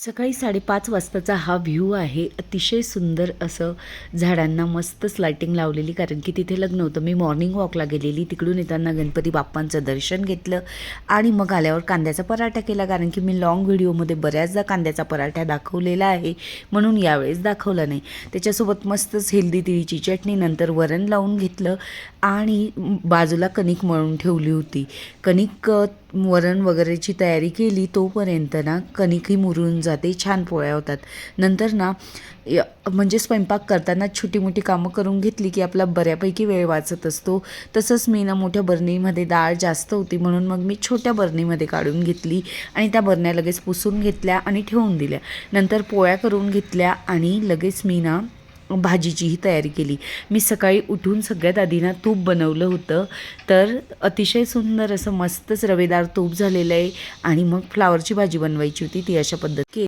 सकाळी साडेपाच वाजताचा हा व्ह्यू आहे. अतिशय सुंदर असं झाडांना मस्तच लाईटिंग लावलेली कारण की तिथे लग्न होतं. मी मॉर्निंग वॉकला गेलेली. तिकडून येताना गणपती बाप्पांचं दर्शन घेतलं आणि मग आल्यावर कांद्याचा पराठा केला कारण की मी लॉंग व्हिडिओमध्ये बऱ्याचदा कांद्याचा पराठा दाखवलेला आहे म्हणून यावेळेस दाखवला नाही. त्याच्यासोबत मस्तच हेल्दी तिळीची चटणी नंतर वरण लावून घेतलं आणि बाजूला कणिक मळून ठेवली होती. कणिक वरण वगैरेची तयारी केली तोपर्यंत ना कणिकही मुरून जाते छान पोळ्या होतात. नंतर ना य- म्हणजे स्वयंपाक करताना छोटी मोठी कामं करून घेतली की आपला बऱ्यापैकी वेळ वाचत असतो. तसंच मी ना मोठ्या बरणीमध्ये डाळ जास्त होती म्हणून मग मी छोट्या बरणीमध्ये काढून घेतली आणि त्या बरण्या लगेच पुसून घेतल्या आणि ठेवून दिल्या. नंतर पोळ्या करून घेतल्या आणि लगेच मी ना भाजीचीही तयारी केली. मी सकाळी उठून सगळ्यात आधी ना तूप बनवलं होतं. तर अतिशय सुंदर असं मस्तच रवेदार तूप झालेलं आहे आणि मग फ्लावरची भाजी बनवायची होती ती अशा पद्धती